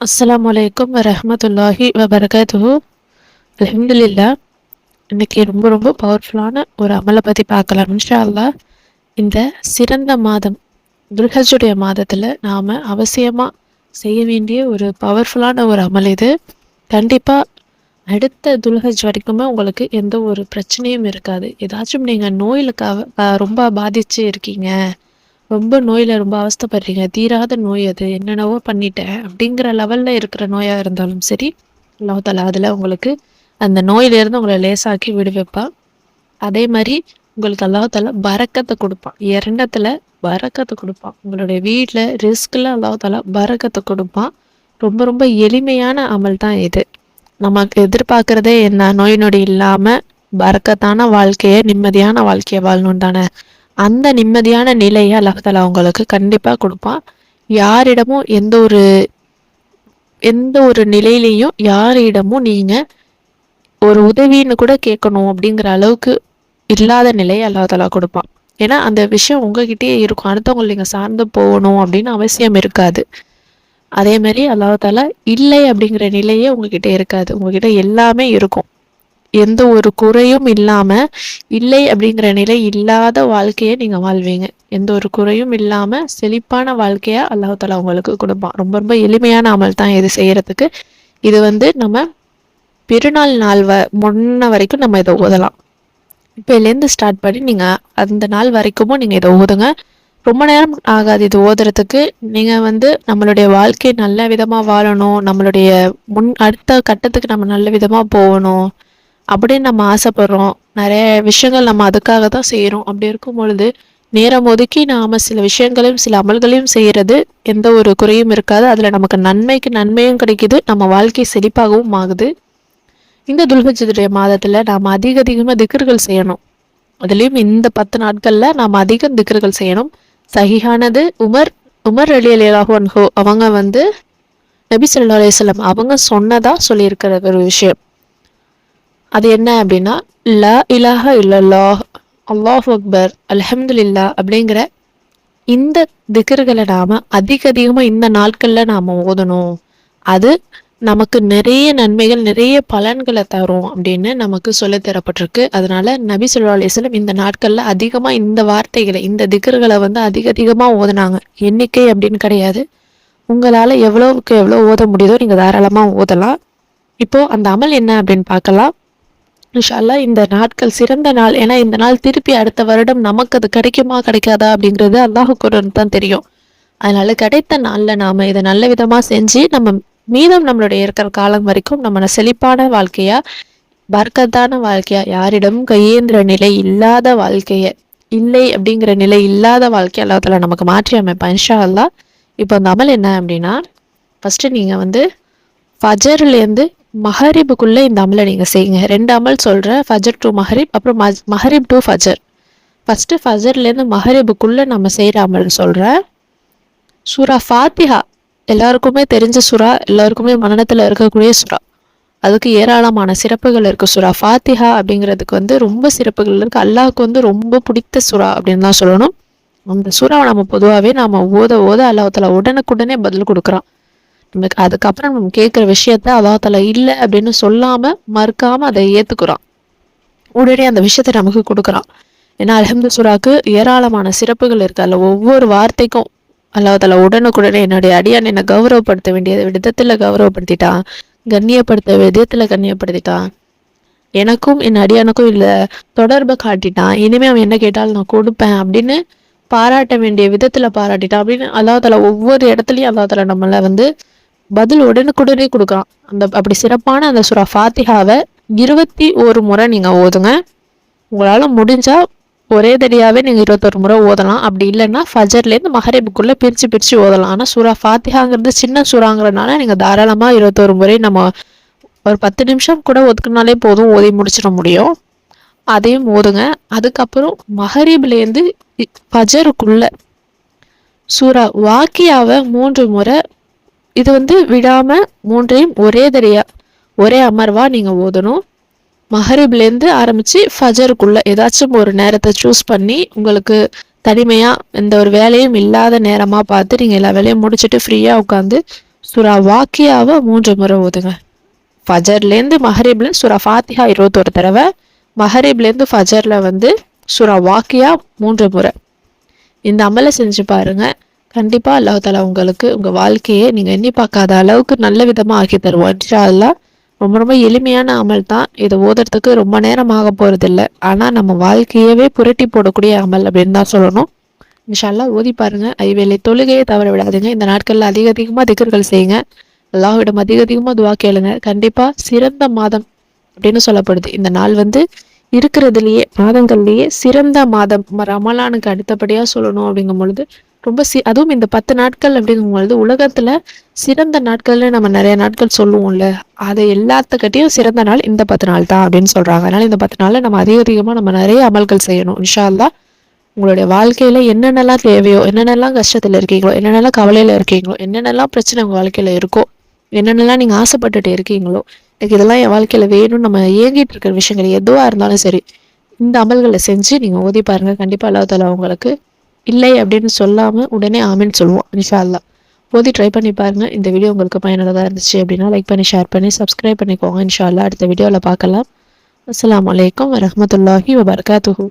அஸ்லாம் வலைக்கம் வரஹமத்துல்லாஹி வபரகாத்துஹு அலமதுல்லா இன்னைக்கு ரொம்ப ரொம்ப பவர்ஃபுல்லான ஒரு அமலை பற்றி பார்க்கலாம் இன்ஷா அல்லாஹ் இந்த சிறந்த மாதம் துல்ஹஜுடைய மாதத்தில் நாம் அவசியமாக செய்ய வேண்டிய ஒரு பவர்ஃபுல்லான ஒரு அமல் இது. கண்டிப்பாக அடுத்த துல்ஹஜ் வரைக்குமே உங்களுக்கு எந்த ஒரு பிரச்சனையும் இருக்காது. ஏதாச்சும் நீங்கள் நோயில் ரொம்ப பாதிச்சு இருக்கீங்க ரொம்ப நோயில் ரொம்ப அவஸ்தைப்படுறீங்க. தீராத நோய் அது. என்னென்னவோ பண்ணிட்டேன். அப்படிங்கிற லெவலில் இருக்கிற நோயாக இருந்தாலும் சரி அல்லாஹ் அதில் உங்களுக்கு அந்த நோயிலேருந்து உங்களை லேசாக்கி விடுவிப்பான் அதே மாதிரி உங்களுக்கு அல்லாஹ் பறக்கத்தை கொடுப்பான் இரண்டத்தில் பறக்கத்தை கொடுப்பான் உங்களுடைய வீட்டில் ரிஸ்கில் அல்லாஹ் பறக்கத்தை பரக்கத்தை கொடுப்பான் ரொம்ப ரொம்ப எளிமையான அமல் தான் இது. நமக்கு எதிர்பார்க்குறதே என்ன? நோய் நொடி இல்லாமல் பறக்கத்தான வாழ்க்கையை நிம்மதியான வாழ்க்கையை வாழணும் தானே. அந்த நிம்மதியான நிலையை அல்லாஹால உங்களுக்கு கண்டிப்பாக கொடுப்பான். யாரிடமும் எந்த ஒரு எந்த ஒரு நிலையிலையும் யாரிடமும் நீங்கள் ஒரு உதவின்னு கூட கேட்கணும் அப்படிங்கிற அளவுக்கு இல்லாத நிலையை அல்லாஹாலா கொடுப்பான். ஏன்னா அந்த விஷயம் உங்ககிட்டயே இருக்கும். அடுத்தவங்களை நீங்கள் சார்ந்து போகணும் அப்படின்னு அவசியம் இருக்காது. அதே மாதிரி அல்லாஹாலா இல்லை அப்படிங்கிற நிலையே உங்ககிட்ட இருக்காது. உங்ககிட்ட எல்லாமே இருக்கும். எந்த ஒரு குறையும் இல்லாமல் இல்லை அப்படிங்கிற நிலை இல்லாத வாழ்க்கையை நீங்கள் வாழ்வீங்க. எந்த ஒரு குறையும் இல்லாமல் செழிப்பான வாழ்க்கையாக அல்லாஹ் தாலா உங்களுக்கு கொடுப்பான். ரொம்ப ரொம்ப எளிமையான அமல் தான் இது செய்கிறதுக்கு இது வந்து நம்ம பெருநாள் நாள் வ முன்ன வரைக்கும் நம்ம இதை ஓதலாம். இப்போலேருந்து ஸ்டார்ட் பண்ணி நீங்கள் அந்த நாள் வரைக்குமும் நீங்கள் இதை ஓதுங்க. ரொம்ப நேரம் ஆகாது இது ஓதுறதுக்கு. நீங்கள் வந்து நம்மளுடைய வாழ்க்கை நல்ல விதமாக வாழணும். நம்மளுடைய முன் அடுத்த கட்டத்துக்கு நம்ம நல்ல விதமாக போகணும். அப்படின்னு நம்ம ஆசைப்படுறோம். நிறைய விஷயங்கள் நம்ம அதுக்காக தான் செய்கிறோம் அப்படி இருக்கும் பொழுது நேரம் ஒதுக்கி நாம் சில விஷயங்களையும் சில அமல்களையும் செய்கிறது எந்த ஒரு குறையும் இருக்காது. அதில் நமக்கு நன்மைக்கு நன்மையும் கிடைக்குது. நம்ம வாழ்க்கை செழிப்பாகவும் ஆகுது. இந்த துல்ஹஜுடைய மாதத்தில் நாம் அதிக அதிகமாக திக்கர்கள் செய்யணும். அதுலேயும் இந்த பத்து நாட்களில் நாம் அதிகம் திக்கர்கள் செய்யணும். சகிஹானது உமர் உமர் அலி அலிலாஹு அவங்க வந்து நபி சொல்லா அலையம் அவங்க சொன்னதாக சொல்லியிருக்கிற ஒரு விஷயம். அது என்ன அப்படின்னா லா இலாஹ இல்லல்லா அல்லாஹ் அக்பர் அல்ஹம்துலில்லா அப்படிங்கிற இந்த திகர்களை நாம அதிக அதிகமாக இந்த நாட்களில் நாம் ஓதணும். அது நமக்கு நிறைய நன்மைகள் நிறைய பலன்களை தரும் அப்படின்னு நமக்கு சொல்ல தரப்பட்டிருக்கு. அதனால நபி சொல்லா அலிஸ்லம் இந்த நாட்களில் அதிகமாக இந்த வார்த்தைகளை இந்த திகர்களை வந்து அதிக அதிகமாக ஓதுனாங்க. எண்ணிக்கை அப்படின்னு கிடையாது. உங்களால் எவ்வளோவுக்கு எவ்வளோ ஓத முடியுதோ நீங்கள் தாராளமாக ஓதலாம். இப்போ அந்த அமல் என்ன அப்படின்னு பார்க்கலாம். இன்ஷால்லா இந்த நாட்கள் சிறந்த நாள். ஏன்னா இந்த நாள் திருப்பி அடுத்த வருடம் நமக்கு அது கிடைக்குமா கிடைக்காதா அப்படிங்கிறது அல்லாஹுக்குடன் தான் தெரியும். அதனால கிடைத்த நாளில் நாம இதை நல்ல விதமா செஞ்சு நம்ம மீதம் நம்மளுடைய இருக்கிற காலம் வரைக்கும் நம்ம செழிப்பான வாழ்க்கையா பர்க்கத்தான வாழ்க்கையா யாரிடமும் கையேந்திர நிலை இல்லாத வாழ்க்கைய இல்லை அப்படிங்கிற நிலை இல்லாத வாழ்க்கை அல்லாஹ் நமக்கு மாற்றி அமைப்பேன் இன்ஷா அல்லா இப்போ அந்த அமல் என்ன அப்படின்னா ஃபர்ஸ்ட் நீங்க வந்து ஃபஜர்லேருந்து மஹரிபுக்குள்ளே இந்த அமலை நீங்கள் செய்யுங்க. ரெண்டு அமல் சொல்கிறேன் ஃபஜர் டு மஹரிப் அப்புறம் மஜ் மஹரிப் டு ஃபஜர். ஃபஸ்ட்டு ஃபஜர்லேருந்து மஹரிபுக்குள்ளே நம்ம செய்கிற அமல் சொல்கிறேன் சுரா ஃபாத்திஹா. எல்லாருக்குமே தெரிஞ்ச சுறா எல்லாருக்குமே மனநத்தில் இருக்கக்கூடிய சுறா அதுக்கு ஏராளமான சிறப்புகள் இருக்குது சுறா ஃபாத்திஹா அப்படிங்கிறதுக்கு வந்து ரொம்ப சிறப்புகள் இருக்குது அல்லாஹுக்கு வந்து ரொம்ப பிடித்த சுறா அப்படின்னு தான் சொல்லணும். அந்த சுறாவை நம்ம பொதுவாகவே நம்ம ஓத ஓத அல்லாஹத்தில் உடனுக்குடனே பதில் கொடுக்குறான். அதுக்கப்புறம் நம்ம கேட்குற விஷயத்த அல்லாஹால இல்லை அப்படின்னு சொல்லாம மறுக்காம அதை ஏத்துக்கிறான் உடனே அந்த விஷயத்த நமக்கு கொடுக்குறான் ஏன்னா அலஹமது சுறாக்கு ஏராளமான சிறப்புகள் இருக்கு. அதில் ஒவ்வொரு வார்த்தைக்கும் அல்லாஹால உடனுக்குடனே என்னுடைய அடியான் என்னை கௌரவப்படுத்த வேண்டிய விதத்துல கௌரவப்படுத்திட்டான் கண்ணியப்படுத்த விதத்துல கண்ணியப்படுத்திட்டான் எனக்கும் என் அடியானுக்கும் இல்லை தொடர்பை காட்டிட்டான் இனிமே அவன் என்ன கேட்டாலும் நான் கொடுப்பேன் அப்படின்னு பாராட்ட வேண்டிய விதத்துல பாராட்டிட்டான் அப்படின்னு அல்லாஹால ஒவ்வொரு இடத்துலயும் அல்லாஹால நம்மள வந்து பதில் உடனுக்குடனே கொடுக்குறான் அந்த அப்படி சிறப்பான அந்த சுறா ஃபாத்திஹாவை இருபத்தி ஒரு முறை நீங்கள் ஓதுங்க. உங்களால் முடிஞ்சால் ஒரே தடியாகவே நீங்கள் இருபத்தொரு முறை ஓதலாம். அப்படி இல்லைன்னா ஃபஜர்லேருந்து மஹரேபுக்குள்ளே பிரித்து பிரித்து ஓதலாம். ஆனால் சுறா ஃபாத்திஹாங்கிறது சின்ன சுறாங்கிறதுனால நீங்கள் தாராளமாக இருபத்தொரு முறை நம்ம ஒரு பத்து நிமிஷம் கூட ஒதுக்குனாலே போதும் ஓதி முடிச்சிட முடியும். அதையும் ஓதுங்க. அதுக்கப்புறம் மஹரீப்லேருந்து ஃபஜருக்குள்ள சூரா வாக்கியாவை மூன்று முறை இது வந்து விடாமல் மூன்றையும் ஒரே தடையா ஒரே அமர்வாக நீங்கள் ஓதணும். மஹரிப்லேருந்து ஆரம்பித்து ஃபஜருக்குள்ளே ஏதாச்சும் ஒரு நேரத்தை சூஸ் பண்ணி உங்களுக்கு தனிமையாக எந்த ஒரு வேலையும் இல்லாத நேரமாக பார்த்து நீங்கள் எல்லா வேலையும் முடிச்சுட்டு ஃப்ரீயாக உட்காந்து சுரா வாக்கியாவை மூன்று முறை ஓதுங்க. ஃபஜர்லேருந்து மஹரீபில் சுரா ஃபாத்திஹா இருபத்தொரு தடவை மஹரீப்லேருந்து ஃபஜரில் வந்து சுரா வாக்கியா மூன்று முறை. இந்த அமலை செஞ்சு பாருங்கள் கண்டிப்பாக அல்லாஹாலா உங்களுக்கு உங்கள் வாழ்க்கையை நீங்கள் எண்ணி பார்க்காத அளவுக்கு நல்ல விதமாக ஆக்கி தருவோம் இன்ஷா அல்லா ரொம்ப ரொம்ப எளிமையான அமல் தான். இதை ஓதுறதுக்கு ரொம்ப நேரம் ஆக போகிறதில்ல ஆனால் நம்ம வாழ்க்கையவே புரட்டி போடக்கூடிய அமல் அப்படின்னு தான் சொல்லணும். இன்ஷால்லா ஓதி பாருங்க. ஐவேளை தொழுகையை தவற விடாதுங்க. இந்த நாட்களில் அதிக அதிகமாக திகர்கள் செய்யுங்க. எல்லாவிடம் அதிக அதிகமாக துவா கேளுங்க. கண்டிப்பாக சிறந்த மாதம் அப்படின்னு சொல்லப்படுது. இந்த நாள் வந்து இருக்கிறதுலையே மாதங்கள்லேயே சிறந்த மாதம். ரமலானுக்கு அடுத்தபடியாக சொல்லணும் அப்படிங்கும் பொழுது ரொம்ப சி அதுவும் இந்த பத்து நாட்கள் அப்படிங்கும் பொழுது உலகத்தில் சிறந்த நாட்கள்னு நம்ம நிறைய நாட்கள் சொல்லுவோம்ல அதை எல்லாத்துக்கிட்டையும் சிறந்த நாள் இந்த பத்து நாள் தான் அப்படின்னு சொல்கிறாங்க அதனால் இந்த பத்து நாளில் நம்ம அதிக அதிகமாக நம்ம நிறைய அமல்கள் செய்யணும். இன்ஷால்லா உங்களுடைய வாழ்க்கையில் என்னென்னலாம் தேவையோ என்னென்னலாம் கஷ்டத்தில் இருக்கீங்களோ என்னென்னலாம் கவலையில் இருக்கீங்களோ என்னென்னலாம் பிரச்சனை உங்கள் வாழ்க்கையில் இருக்கோ என்னென்னலாம் நீங்கள் ஆசைப்பட்டுட்டு இருக்கீங்களோ எனக்கு இதெல்லாம் என் வாழ்க்கையில் வேணும்னு நம்ம ஏங்கிட்டு இருக்கிற விஷயங்கள் எதுவாக இருந்தாலும் சரி இந்த அமல்களை செஞ்சு நீங்கள் ஓதி பாருங்கள் கண்டிப்பாக அல்லா உங்களுக்கு இல்லை அப்படின்னு சொல்லாமல் உடனே ஆமின்னு சொல்லுவோம் இன்ஷா அல்லா ட்ரை பண்ணி பாருங்கள் இந்த வீடியோ உங்களுக்கு பயனுள்ளதாக இருந்துச்சு அப்படின்னா லைக் பண்ணி ஷேர் பண்ணி சப்ஸ்கிரைப் பண்ணிக்கோங்க இன்ஷா அல்லா அடுத்த வீடியோவில் பார்க்கலாம். அஸ்லாம் வலைக்கம் வரமத்துல்லாஹி வபர்காத்துஹூ.